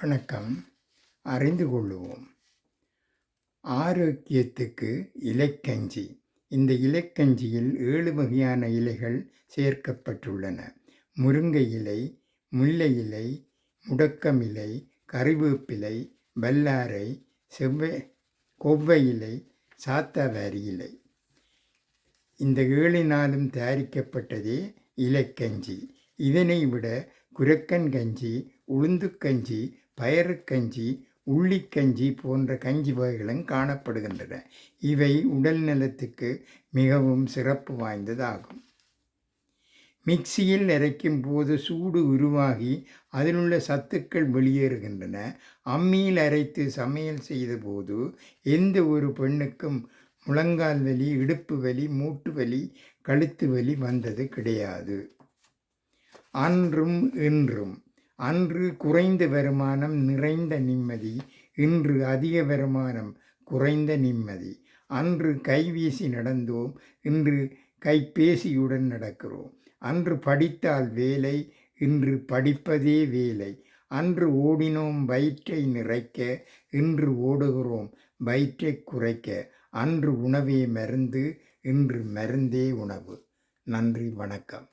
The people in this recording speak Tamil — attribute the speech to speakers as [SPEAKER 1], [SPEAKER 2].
[SPEAKER 1] வணக்கம். அறிந்து கொள்ளுவோம் ஆரோக்கியத்துக்கு இலைக்கஞ்சி. இந்த இலைக்கஞ்சியில் ஏழு வகையான இலைகள் சேர்க்கப்பட்டுள்ளன. முருங்கை இலை முல்லை இலை முடக்கம் இலை கறிவேப்பிலை வல்லாரை செவ்வை கொவ்வை இலை சாத்தாவாரி இலை. இந்த ஏழினாலும் தயாரிக்கப்பட்டதே இலைக்கஞ்சி. இதனை விட குரக்கன் கஞ்சி உளுந்துக்கஞ்சி பயறுக்கஞ்சி உள்ளிக்கஞ்சி போன்ற கஞ்சி வகைகளும் காணப்படுகின்றன. இவை உடல் நலத்துக்கு மிகவும் சிறப்பு வாய்ந்ததாகும். மிக்சியில் அரைக்கும் போது சூடு உருவாகி அதிலுள்ள சத்துக்கள் வெளியேறுகின்றன. அம்மியில் அரைத்து சமையல் செய்த போது எந்த ஒரு பெண்ணுக்கும் முழங்கால் வலி இடுப்பு வலி மூட்டு வலி கழுத்து வலி வந்தது கிடையாது. அன்றும் இன்றும் அன்று குறைந்த வருமானம் நிறைந்த நிம்மதி இன்று அதிக வருமானம் குறைந்த நிம்மதி. அன்று கைவீசி நடந்தோம் இன்று கைபேசியுடன் நடக்கிறோம். அன்று படித்தால் வேலை இன்று படிப்பதே வேலை. அன்று ஓடினோம் வயிற்றை நிறைக்க இன்று ஓடுகிறோம் வயிற்றை குறைக்க. அன்று உணவே மருந்து இன்று மருந்தே உணவு. நன்றி வணக்கம்.